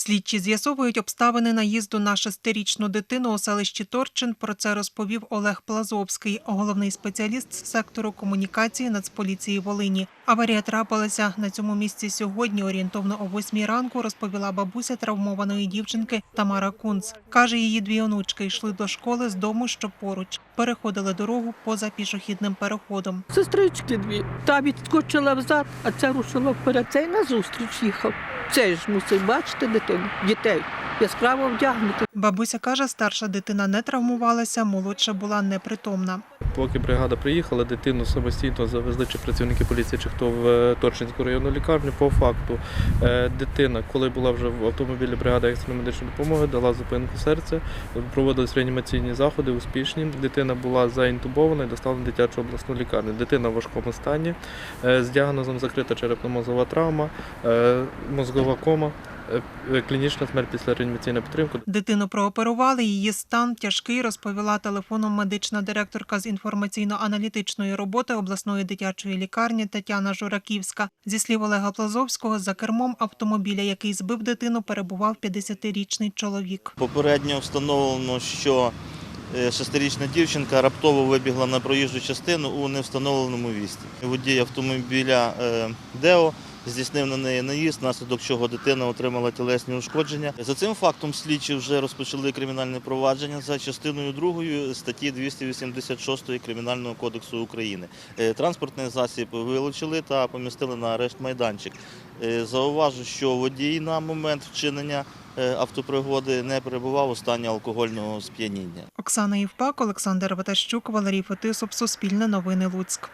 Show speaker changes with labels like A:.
A: Слідчі з'ясовують обставини наїзду на шестирічну дитину у селищі Торчин. Про це розповів Олег Плазовський, головний спеціаліст з сектору комунікації Нацполіції Волині. Аварія трапилася на цьому місці сьогодні. Орієнтовно о 8 ранку розповіла бабуся травмованої дівчинки Тамара Кунц. Каже, її дві онучки йшли до школи з дому, що поруч. Переходили дорогу поза пішохідним переходом.
B: Сестрички дві. Та відскочила взад, а ця рушила вперед. Цей назустріч їхав. Цей ж мусить бачити дитину, дітей, яскраво вдягнути.
A: Бабуся каже, старша дитина не травмувалася, молодша була непритомна.
C: Поки бригада приїхала, дитину самостійно завезли чи працівники поліції, чи хто в е, Торчинську районну лікарню. По факту е, дитина, коли була вже в автомобілі бригада екстреної медичної допомоги, дала зупинку серця, проводились реанімаційні заходи, успішні. Дитина була заінтубована і доставлена в дитячу обласну лікарню. Дитина в важкому стані е, з діагнозом закрита черепно-мозгова травма, мозгова кома, клінічна смерть після реанімаційної підтримки.
A: Дитину прооперували, її стан тяжкий, розповіла телефоном медична директорка з інформаційно-аналітичної роботи обласної дитячої лікарні Тетяна Жураківська. Зі слів Олега Плазовського, за кермом автомобіля, який збив дитину, перебував 50-річний чоловік.
D: Попередньо встановлено, що е, шестирічна дівчинка раптово вибігла на проїжджу частину у невстановленому місці. Водій автомобіля е, Део здійснив на неї наїзд, внаслідок чого дитина отримала тілесні ушкодження. За цим фактом слідчі вже розпочали кримінальне провадження за частиною 2 статті 286 Кримінального кодексу України. Е, Транспортний засіб вилучили та помістили на арешт майданчик. Е, Зауважу, що водій на момент вчинення е, автопригоди не перебував у стані алкогольного сп'яніння.
A: Оксана Євпак, Олександр Ватащук, Валерій Фетисов, Суспільне новини Луцьк.